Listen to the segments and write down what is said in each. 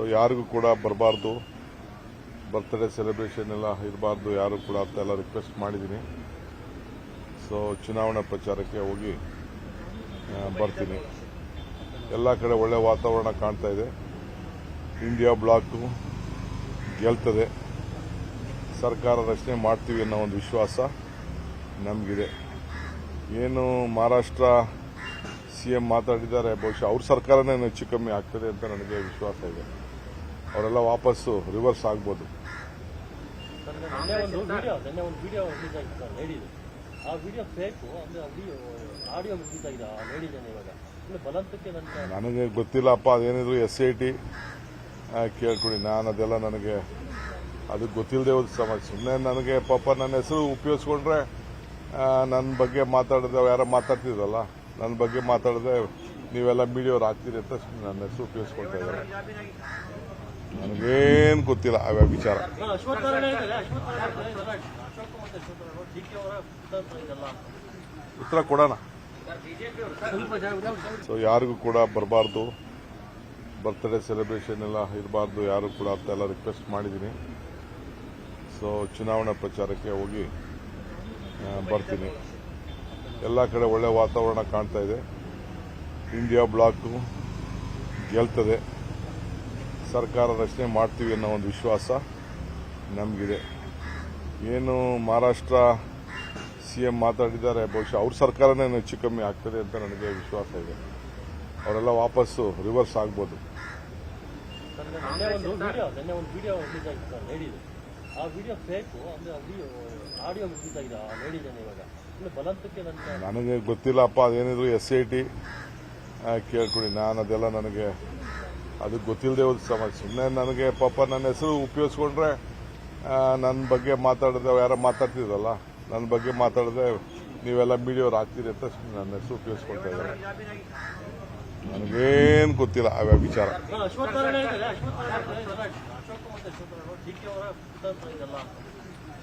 So ಯಾರಿಗೂ ಕೂಡ ಬರಬಾರ್ದು. ಬರ್ತ್ಡೇ ಸೆಲೆಬ್ರೇಷನ್ ಎಲ್ಲ ಇರಬಾರ್ದು, ಯಾರು ಕೂಡ ಅಂತ ಎಲ್ಲ ರಿಕ್ವೆಸ್ಟ್ ಮಾಡಿದ್ದೀನಿ. ಸೊ ಚುನಾವಣಾ ಪ್ರಚಾರಕ್ಕೆ ಹೋಗಿ ಬರ್ತೀನಿ. ಎಲ್ಲ ಕಡೆ ಒಳ್ಳೆ ವಾತಾವರಣ ಕಾಣ್ತಾ ಇದೆ. ಇಂಡಿಯಾ ಬ್ಲಾಕು ಗೆಲ್ತದೆ. ಸರ್ಕಾರ ರಚನೆ ಮಾಡ್ತೀವಿ ಅನ್ನೋ ಒಂದು ವಿಶ್ವಾಸ ನಮಗಿದೆ. ಏನು ಮಹಾರಾಷ್ಟ್ರ ಸಿ ಎಂ ಮಾತಾಡಿದ್ದಾರೆ ಬಹುಶಃ ಅವ್ರ ಸರ್ಕಾರನೇ ಹೆಚ್ಚು ಕಮ್ಮಿ ಆಗ್ತದೆ ಅಂತ ನನಗೆ ವಿಶ್ವಾಸ ಇದೆ. ಅವರೆಲ್ಲ ವಾಪಸ್ಸು ರಿವರ್ಸ್ ಆಗ್ಬೋದು. ನನಗೆ ಗೊತ್ತಿಲ್ಲಪ್ಪ ಅದೇನಿದ್ರು ಎಸ್ ಐ ಟಿ ಕೇಳ್ಕೊಡಿ ನಾನು ಅದೆಲ್ಲ ನನಗೆ ಅದು ಗೊತ್ತಿಲ್ಲದೆ ಹೋದ ಸಮಸ್ಯೆ ಸುಮ್ಮನೆ ನನಗೆ ಪಾಪ ನನ್ನ ಹೆಸರು ಉಪಯೋಗಿಸ್ಕೊಂಡ್ರೆ ನನ್ನ ಬಗ್ಗೆ ಮಾತಾಡಿದ ಯಾರೋ ಮಾತಾಡ್ತಿದ್ರಲ್ಲ. ನನ್ನ ಬಗ್ಗೆ ಮಾತಾಡಿದ್ರೆ ನೀವೆಲ್ಲ ಮೀಡಿಯೋರು ಆಗ್ತೀರಿ ಅಂತ ನನ್ನ ಹೆಸರು ಉಪಯೋಗಿಸ್ಕೊಳ್ತಾ ಇದ್ದಾರೆ. ನನಗೇನು ಗೊತ್ತಿಲ್ಲ ಅವ್ಯಾವ ವಿಚಾರ. ಉತ್ತರ ಕೊಡೋಣ. ಸೊ ಯಾರಿಗೂ ಕೂಡ ಬರಬಾರ್ದು. ಬರ್ತ್ಡೇ ಸೆಲೆಬ್ರೇಷನ್ ಎಲ್ಲ ಇರಬಾರ್ದು, ಯಾರು ಕೂಡ ಅಂತ ಎಲ್ಲ ರಿಕ್ವೆಸ್ಟ್ ಮಾಡಿದ್ದೀನಿ. ಸೊ ಚುನಾವಣಾ ಪ್ರಚಾರಕ್ಕೆ ಹೋಗಿ ಬರ್ತೀನಿ. ಎಲ್ಲ ಕಡೆ ಒಳ್ಳೆ ವಾತಾವರಣ ಕಾಣ್ತಾ ಇದೆ. ಇಂಡಿಯಾ ಬ್ಲಾಕು ಗೆಲ್ತದೆ. ಸರ್ಕಾರ ರಚನೆ ಮಾಡ್ತೀವಿ ಅನ್ನೋ ಒಂದು ವಿಶ್ವಾಸ ನಮಗಿದೆ. ಏನು ಮಹಾರಾಷ್ಟ್ರ ಸಿ ಎಂ ಮಾತಾಡಿದ್ದಾರೆ, ಬಹುಶಃ ಅವ್ರ ಸರ್ಕಾರನೇ ಹೆಚ್ಚು ಕಮ್ಮಿ ಆಗ್ತದೆ ಅಂತ ನನಗೆ ವಿಶ್ವಾಸ ಇದೆ. ಅವರೆಲ್ಲ ವಾಪಸ್ಸು ರಿವರ್ಸ್ ಆಗ್ಬೋದು. ಆ ವಿಡಿಯೋ ಫೇಕು ಅಂದ್ರೆ ವಿಡಿಯೋ ಆಡಿಯೋ ರಿಲೀಸ್ ಆಗಿದೆ ಆ ಇವಾಗ. ಅಂದ್ರೆ ಬಲಂತಕ್ಕೆ ನನ್ನ ನನಗೆ ಗೊತ್ತಿಲ್ಲಪ್ಪ ಅದೇನಿದ್ರು ಎಸ್ ಐ ಟಿ ಕೇಳ್ಕೊಡಿ. ನಾನು ಅದೆಲ್ಲ ನನಗೆ ಅದು ಗೊತ್ತಿಲ್ಲದೆ ಹೋದ ಸಮಸ್ಯೆ ಸುಮ್ಮನೆ ನನಗೆ ಪಾಪ ನನ್ನ ಹೆಸರು ಉಪಯೋಗಿಸ್ಕೊಂಡ್ರೆ ನನ್ನ ಬಗ್ಗೆ ಮಾತಾಡಿದ್ರೆ ಯಾರೋ ಮಾತಾಡ್ತಿದ್ರಲ್ಲ ನನ್ನ ಬಗ್ಗೆ ಮಾತಾಡಿದ್ರೆ ನೀವೆಲ್ಲ ಮೀಡಿಯವ್ರು ಆಗ್ತೀರಿ ಅಂತ ಸುಮ್ಮನೆ ನನ್ನ ಹೆಸರು ಉಪಯೋಗಿಸ್ಕೊಳ್ತಾ ಇದ್ದಾರೆ. ನನಗೇನು ಗೊತ್ತಿಲ್ಲ ಅವ್ಯಾವ ವಿಚಾರ.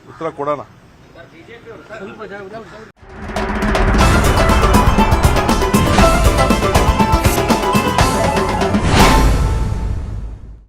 ಉತ್ತರ ಕೊಡೋಣ.